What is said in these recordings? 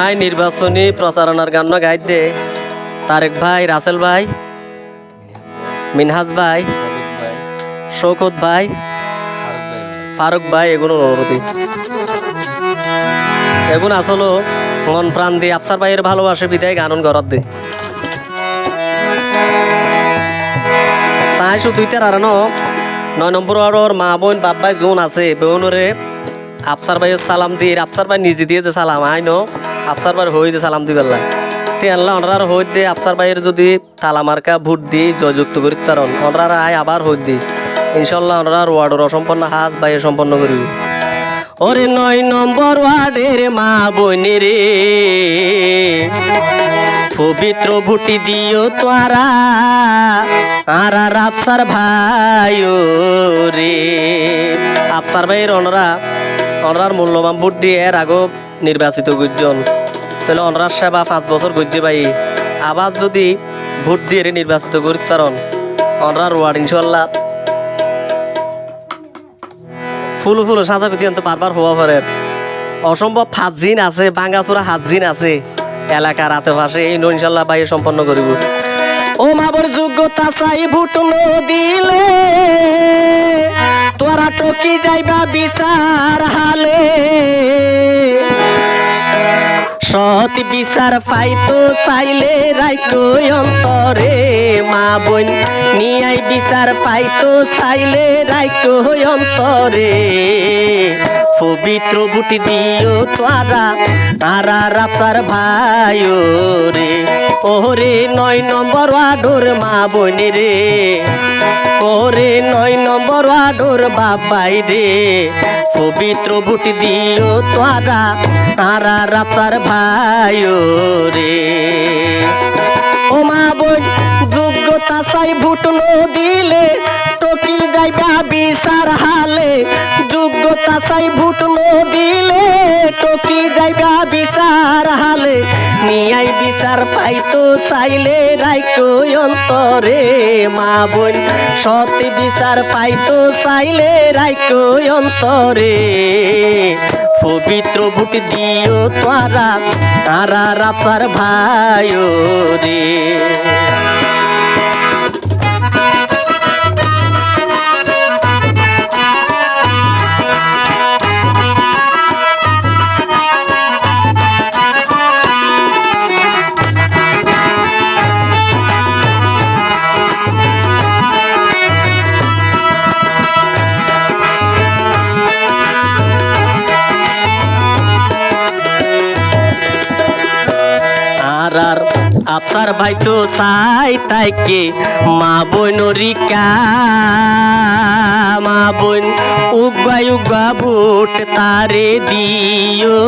I, নির্বাচনী প্রচারণার গান গাইত। দে তারেক ভাই, রাসেল ভাই, মিনহাজ ভাই শৌকত ভাই, ফারুক ভাই, এগুলো অনুরোধী। এগুন আসলো মন প্রাণ দিয়ে আফসার ভাইয়ের ভালোবাসে, বিদায় গানন গরত দে তাই শুধু তার আর নয় নম্বর ওয়ার্ডর মা বোন, বাপ ভাই জোন আছে বোনরে আফসার ভাইয়ের সালাম দিয়ে আফসার ভাই নিজে দিয়ে যে সালাম, আই ন? আফসার ভাই হই দে সালাম দিবেলা। তে ওনার হই দে আফসার ভাইয়ের যদি তালা মার্কা ভোট দি জয়যুক্ত করি তারন ওনারা আয় আবার হই দি। ইনশাল্লাহ ওনার ওয়ার্ডর অসম্পন্ন হাজ ভাইয়ে সম্পন্ন করিব ওরে নয় নম্বর ওয়ার্ডের মা বোনে রে পবিত্র ভুটি দিও তোরা আর আফসার ভাই রে। আফসার ভাইয়ের অনরা, অনরার মূল্যবান ভোট দিয়ে এর আগো নির্বাচিত গুজন তাহলে অনরার সেবা পাঁচ বছর গজ্জে ভাই, আবার যদি ভোট দিয়ে নির্বাচিত করি অনরার ওয়ার্ড ইনশাল্লাহ ফুল ফুল সাজা পিতি বারবার হওয়া পারে। অসম্ভব ফাজিন আছে বাঙ্গাচোরা হাজিন আছে। এলাকার আশেপাশে এই নো ইনশাল্লাহ বাইরে সম্পন্ন করিব। ও মাবর যোগ্যতা চাই ভোট দিলে তোরা টকি যাইবা বিচার হালে। সৎ বিচার পাইতো চাইলে রাইতো অন্তরে। মা বোন নিয়াই বিচার পাইতো চাইলে রাইতো অন্তরে। পবিত্র বুটি দিও তারা তারা রাপার ভাই রে। ওরে নয় নম্বর ওয়ার্ডর মা বোন রে। ওরে নয় নম্বর ওয়ার্ডর বাবাই রে। পবিত্র বুটি দিও তারা তারা রাপার ভাই রে। ও মা বোন, যোগ্যতা চাই ভোট দিলে টকি যাইবা বিচার হালে? যোগ্যতা চাই ভোট দিলে টকি যাইবা বিচার হালে? নিয়াই বিচার পাইতো চাইলে রাইকো অন্তরে। মা বোন সৎ বিচার পাইতো চাইলে রাইকো অন্তরে। পবিত্র ভোট দিও তারা তারা রাপার ভাই রে। আর আফসার ভাই তো সাই তাইকে। মা বোন মা বোন উগা উগা বুট তারে দিও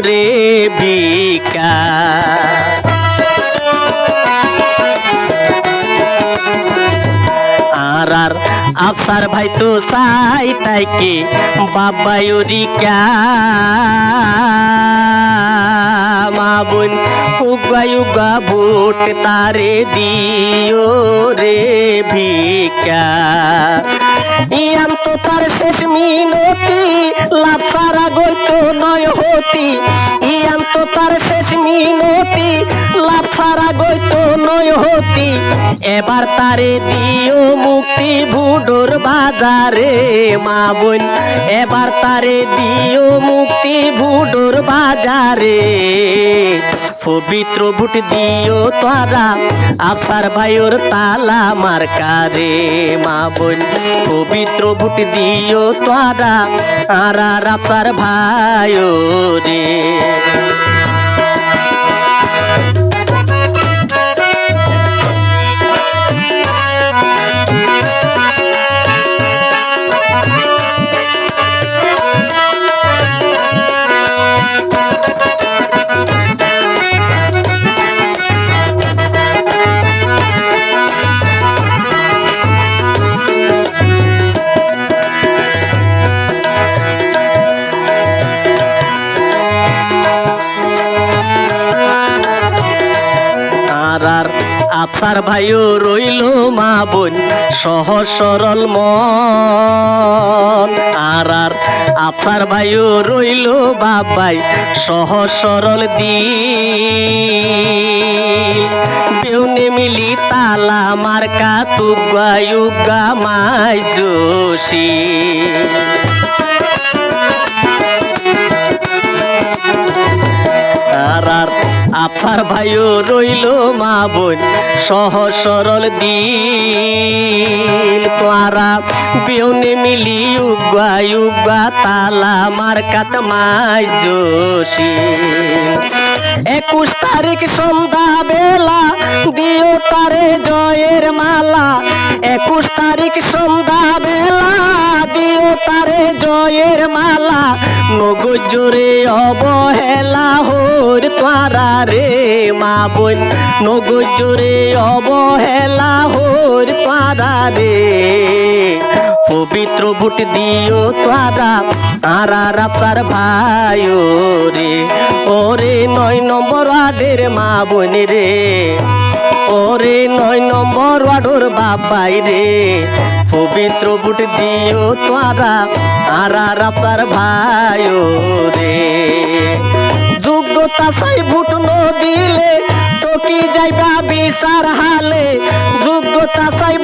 রে বিকা আর আফসার ভাই তো সাই তাইকে বাবাই রিকা মা উগায়ু উগা ভোট তারে দিও রে ভিকা ইয়াম তো তার শেষ মিনতি সারা গইতো হতি ইয়াম তো তার শেষ মিনতি, লাভ সারা গইতো নয় হতি। এবার তারে দিও মুক্তি ভুডোর বাজারে, মা বোন, এবার তারে দিও মুক্তি ভুডোর বাজারে। পবিত্র ভুট দিও তারা, আফার ভাইওর তালা মার্কারে মা বোন। পবিত্র ভুট দিও তারা আর আফসার ভাইও রে। আফসার ভাইও রইল মা বোন, সহজ সরল মন। আর আর আফসার ভাইও রইল বাবাই, সহজ সরল দিল। বেউনে মিলি তালা মার্কা তুগা ইউগা মাই যোশী আফসার ভাইও রইল মা বোন সহজ সরল দিল তোয়ারা বিয়নে মিলি উগা উগা তালা মার্কাত মাই যোশী একুশ তারিখ সন্ধ্যা বেলা, দিও তারে জয়ের মালা। একুশ তারিখ সন্ধ্যা বেলা তারে জয়ের মালা। নগজোরে অবহেলা হোর তোয়ারা রে মা বোন। নগজোরে অবহেলা হোর তোয়ারা রে। পবিত্র বুট দিও তোয়ারা আর আর আফসার ভাইও রে। ওরে নয় নম্বর ওয়ার্ডের মা বোন রে। ওরে নয় নম্বর ওয়ার্ডর বাবাই রে। পবিত্র বুট দিও তোরা আর আর আপনার ভাই রে যোগ্যতা চাই ভুট ন দিলে টকি যাইবা বিচার হালে। যোগ্যতা চাই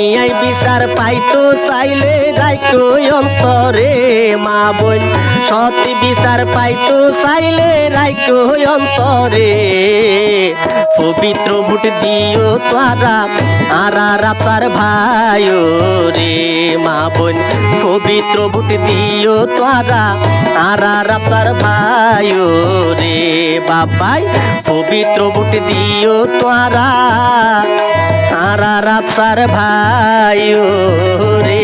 নিয়াই বিচার পাইতো, চাইলে যাইতো অন্তরে, মা বোন। সৎ বিচার পাইতো, চাইলে রাইকো অন্তরে। পবিত্র ভুট দিও তোরা আর আপার ভাইও রে, মা বোন। পবিত্র ভুট দিও তোরা আর আপার ভাইও রে, বাবাই। পবিত্র ভুট দিও তোরা। আর রাস্তার ভাই রে